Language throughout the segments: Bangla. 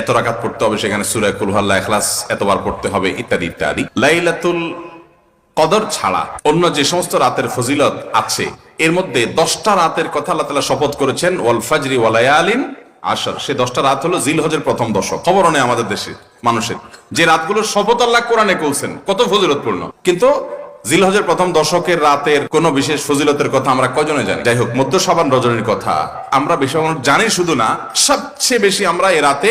এত রাকাত পড়তে হবে সেখানে সুরা কুলহাল্লা এখলাস এতবার পড়তে হবে, ইত্যাদি ইত্যাদি। লাইলাতুল কদর ছাড়া অন্য যে সমস্ত রাতের ফজিলত আছে, এর মধ্যে দশটা রাতের কথা আল্লাহ তালা শপথ করেছেন, ওয়াল ফাজরি ওয়ালায়ালিন আসর সে দশটা রাত হলো জিলহজের প্রথম দশক। খবরও নেই আমাদের দেশে, মানুষের। যে রাতগুলো শপথ আল্লাহ কোরআনে কৌছেন কত ফজিলতপূর্ণ। কিন্তু জিলহজের প্রথম দশকের রাতের কোন বিশেষ ফজিলতের কথা আমরা কজনে জানি? যাই হোক মধ্য সাবান রজনীর কথা আমরা বেশি জানি শুধু না, সবচেয়ে বেশি আমরা এ রাতে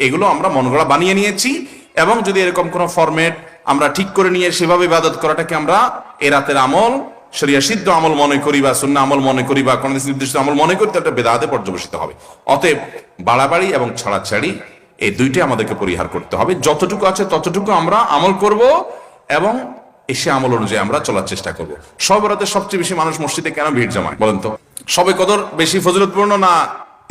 এগুলো আমরা মন গড়া বানিয়ে নিয়েছি এবং যদি এরকম কোনো ফরম্যাট আমরা ঠিক করে নিয়ে সেভাবে ইবাদত করাটাকে আমরা এ রাতের আমল, শরিয়া সিদ্ধ আমল মনে করি বা শূন্য আমল মনে করি বা কোনো নির্দিষ্ট আমল মনে করি তো একটা বেদাতে পর্যবেসিত হবে। অতএব বাড়াবাড়ি এবং ছাড়াছাড়ি এই দুইটাই আমাদেরকে পরিহার করতে হবে। যতটুকু আছে ততটুকু আমরা আমল করব এবং এসে আমল অনুযায়ী আমরা চলার চেষ্টা করব। সব রাতে সবচেয়ে বেশি মানুষ মসজিদে কেন ভিড় জমায় বলেন তো? সবে কদর বেশি ফজিলতপূর্ণ না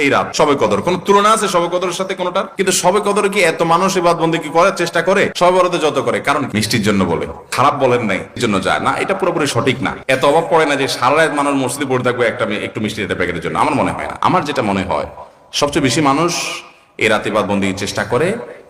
এই রাত, সবে কদর। কোন তুলনা আছে সবে কদরের সাথে কোনটার? কিন্তু সবে কদর কি এত মানুষ বন্দি কি করার চেষ্টা করে? সবে যত করে। কারণ মিষ্টির জন্য বলে। খারাপ বলেন নাই, এই জন্য যায়। না, এটা পুরোপুরি সঠিক না। এত অভাব পড়ে না যে সারা রাত মানুষ মসজিদে পড়ে থাকবে একটা একটু মিষ্টি দিতে প্যাকেটের জন্য। আমার মনে হয় না। আমার যেটা মনে হয়, সবচেয়ে বেশি মানুষ এ রাতে বাদ বন্দি চেষ্টা করে।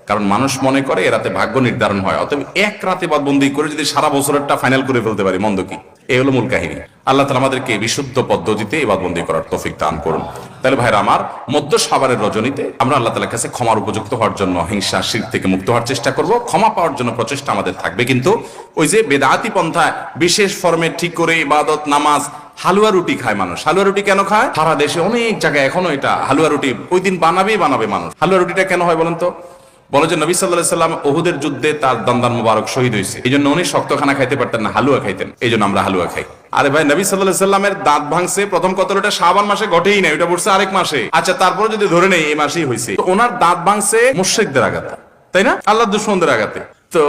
কারণ মানুষ মনে করে এ রাতে ভাগ্য নির্ধারণ হয়। অতএব এক রাতে বাদ বন্দি করে যদি সারা বছরেরটা ফাইনাল করে ফেলতে পারি, মন্দ কি? এই হলো মূল কাহিনী। আল্লাহ তালা আমাদেরকে বিশুদ্ধ পদ্ধতিতে এবার বন্দি করার তৌফিক দান করুন। তাহলে ভাইরা আমার, মধ্য সাবারের রজনীতে আমরা আল্লাহ তালার কাছে ক্ষমার উপযুক্ত হওয়ার জন্য, হিংসা, শির থেকে মুক্ত হওয়ার চেষ্টা করব। ক্ষমা পাওয়ার জন্য প্রচেষ্টা আমাদের থাকবে। কিন্তু ওই যে বেদাতি পন্থায় বিশেষ ফর্মে ঠিক করে ইবাদত, নামাজ, হালুয়া রুটি খায় মানুষ। হালুয়া রুটি কেন খায়? সারা দেশে অনেক জায়গায় এখনও এটা হালুয়া রুটি ওই দিন বানাবেই বানাবে মানুষ। হালুয়া রুটিটা কেন হয় বলেন তো? বলে যে নবী সাল্লাহ সাল্লাম ওহুদের যুদ্ধে তার দান্দান মুবারক শহীদ হয়েছে। এই জন্য উনি শক্ত খানা খাইতে পারতেন না, হালুয়া খাইতেন। এই জন্য আমরা হালুয়া খাই। আরে ভাই, নবী সাল্লাহ সাল্লামের দাঁত ভাঙছে, প্রথম কতটা? শাবান মাসে ঘটেই নাই, ওটা পড়ছে আরেক মাসে। আচ্ছা তারপরে যদি ধরে নেই, এই মাসেই হয়েছে। ওনার দাঁত ভাঙছে মুশ্রিকদের আঘাতে, তাই না? আল্লাহ দুশ্মনদের আঘাতে। তো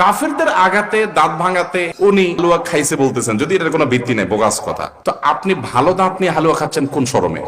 কাফেরদের আঘাতে, দাঁত ভাঙাতে উনি হালুয়া খাইছে বলতেছেন, যদি এটার কোনো ভিত্তি নেই, বোগাস কথা। তো আপনি ভালো দাঁত নিয়ে হালুয়া খাচ্ছেন কোন শরমে?